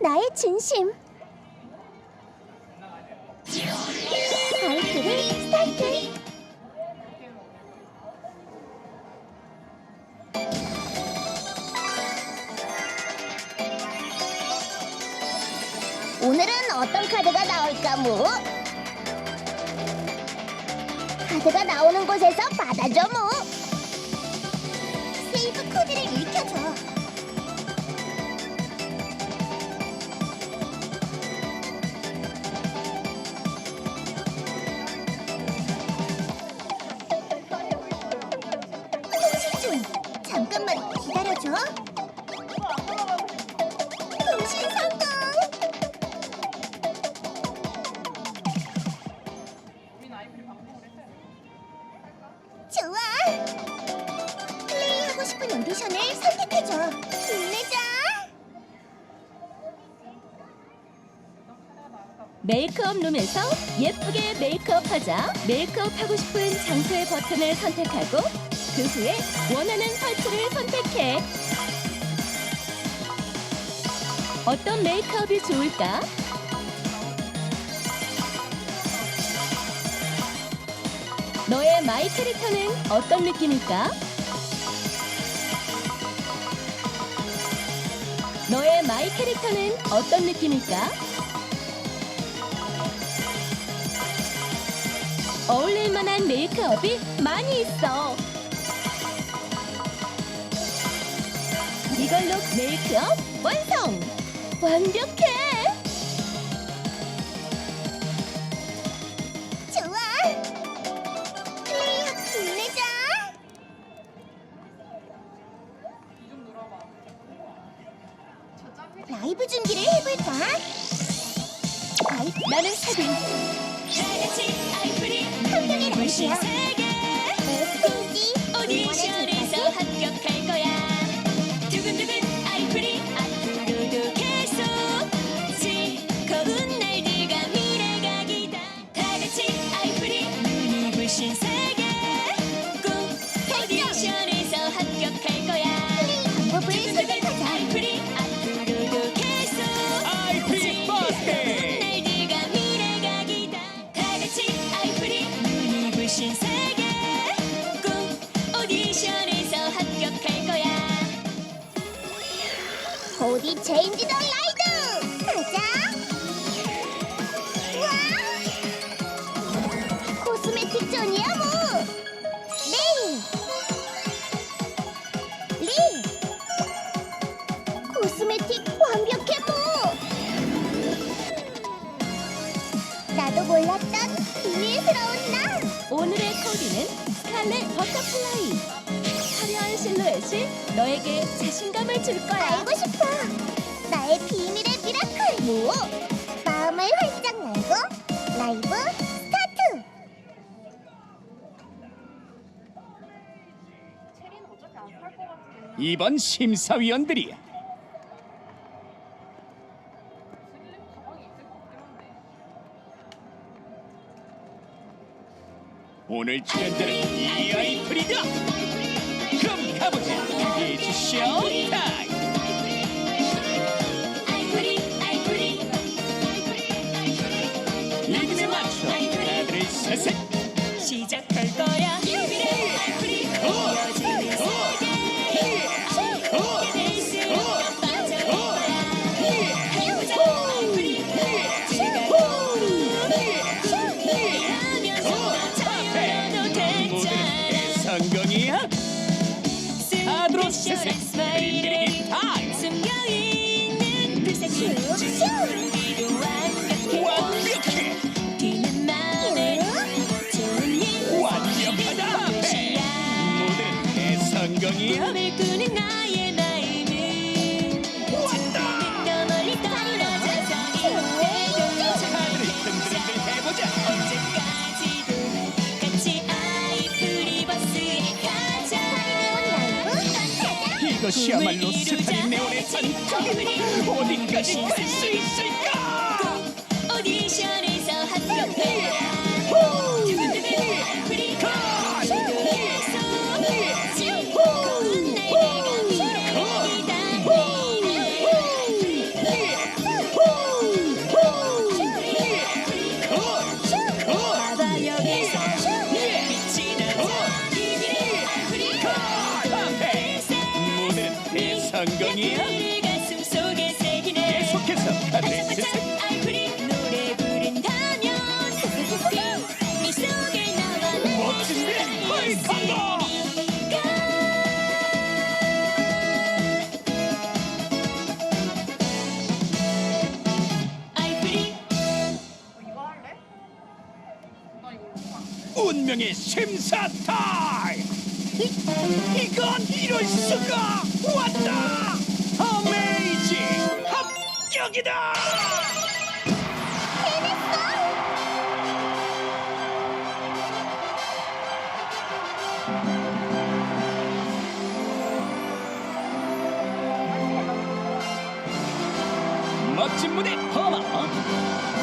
나의 진심. 아이들을 스타트. 오늘은 어떤 카드가 나올까, 무? 카드가 나오는 곳에서 받아줘, 무. 세이브 코드를 힘내자. 메이크업 룸에서 예쁘게 메이크업 하자. 메이크업 하고 싶은 장소의 버튼을 선택하고 그 후에 원하는 파츠를 선택해. 어떤 메이크업이 좋을까? 너의 마이 캐릭터는 어떤 느낌일까? 너의 마이 캐릭터는 어떤 느낌일까? 어울릴 만한 메이크업이 많이 있어. 이걸로 메이크업 완성! 완벽해! 좋아. 힘내자. 라이브 준비를 해볼까? 아이, 나는 사빈. 한 명의 날씨야. 내 스테이지 오디션에 보디 체인지 더 라이드! 가자! 와! 코스메틱 전이야 뭐! 링! 링! 코스메틱 완벽해 뭐! 나도 몰랐던 비밀스러운 나! 오늘의 코디는 스칼렛 버터플라이. 화려한 실루엣이 너에게 자신감을 줄 거야. 알고 싶어! 나의 비밀의 미라클! 뭐? 마음을 활짝 열고 라이브 스타트! 이번 심사위원들이 오늘 출연자는 이 아이프리다 시작할 거야. 미래 아이프리 이어지는 세계. 함께 될 수가 빠져들 거야. 해보자 아이프리 즐거운 자유로도 모두는 괜찮아. 대성공이야 하도록 세세 스마일에 숨겨있는 불색 슈 꿈을 꾸는 나의 마음은 왔다! 저 멀리 떨어져서 다들 흔들흔들 해보자! 언제까지도 같이 아이프리 버스에 가자 이것이야말로 스타린 네온의 전적인 어디까지 갈 수 있을까? 오디션에서 합격해 아니에요? 계속해서 넷, 셋, 셋. 멋진데? 빨리 간다! 운명의 심사 타임! 이- 이건 이럴 수가! 왔다! 합격이다! 멋진 무대 퍼마!